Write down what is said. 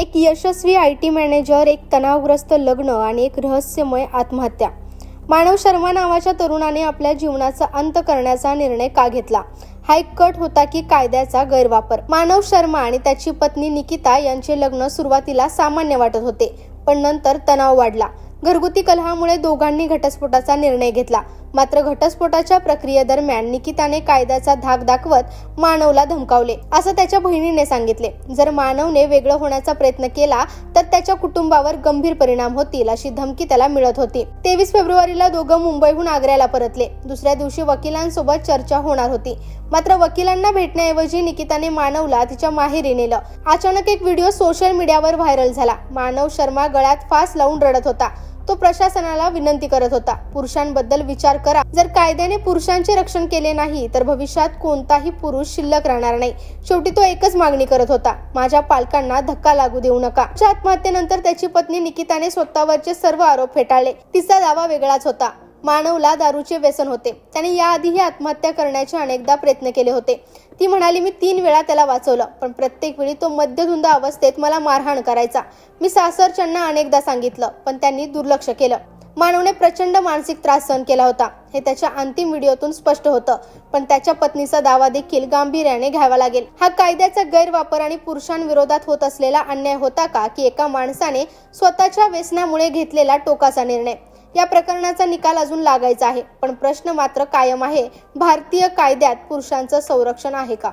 एक यशस्वी I T manager एक तणावग्रस्त लग्न आणि एक रहस्यमय आत्महत्या. मानव शर्मा नावाच्या तरुणाने आपल्या जीवनाचा अंत करण्याचा निर्णय का घेतला? हा एक कट होता की कायद्याचा गैरवापर. मानव शर्मा आणि त्याची पत्नी निकिता यांचे लग्न सुरुवातीला सामान्य वाटत होते पण नंतर तणाव वाढला. घरगुती कलहामुळे दोघांनी घटस्फोटाचा निर्णय घेतला. मात्र घटस्फोटाच्या प्रक्रियेदरम्यान निकिताने कायद्याचा धाक दाखवत मानवला धमकावले असं त्याच्या बहिणीने सांगितले. जर मानवने वेगळं होण्याचा प्रयत्न केला तर त्याच्या कुटुंबावर गंभीर परिणाम होतील अशी धमकी त्याला मिळत होती. तेवीस फेब्रुवारीला दोघं मुंबईहून आग्र्याला परतले. दुसऱ्या दिवशी वकिलांसोबत चर्चा होणार होती. मात्र वकिलांना भेटण्याऐवजी निकिताने मानवला तिच्या माहेरी नेलं. अचानक एक व्हिडिओ सोशल मीडियावर व्हायरल झाला. मानव शर्मा गळ्यात फास लावून रडत होता. तो प्रशासनाला विनंती करत होता. पुरुषांबद्दल विचार करा. जर कायद्याने पुरुषांचे रक्षण केले नाही तर भविष्यात कोणताही पुरुष शिल्लक राहणार नाही. शेवटी तो एकच मागणी करत होता. माझ्या पालकांना धक्का लागू देऊ नका. आत्महत्येनंतर त्याची पत्नी निकिताने स्वतःवरचे सर्व आरोप फेटाळले. तिचा दावा वेगळाच होता. मानवला दारूचे व्यसन होते. त्याने याआधीही आत्महत्या करण्याचे अनेकदा प्रयत्न केले होते. ती म्हणाली मी तीन वेळा त्याला वाचवलं पण प्रत्येक वेळी तो मध्यधुंद अवस्थेत मला मारहाण करायचा. मी सासरच्यांना अनेकदा सांगितलं पण त्यांनी दुर्लक्ष केलं. मानवने प्रचंड मानसिक त्रास सहन केला होता. हे त्याच्या अंतिम व्हिडिओतून स्पष्ट होतं पण त्याच्या पत्नीचा दावा देखील गांभीर्याने घ्यावा लागेल. हा कायद्याचा गैरवापर आणि पुरुषांविरोधात होत असलेला अन्याय होता का की एका माणसाने स्वतःच्या व्यसनामुळे घेतलेला टोकाचा निर्णय? या प्रकरणाचा निकाल अजून लागायचा आहे पण प्रश्न मात्र कायम आहे. भारतीय कायद्यात पुरुषांचं संरक्षण आहे का?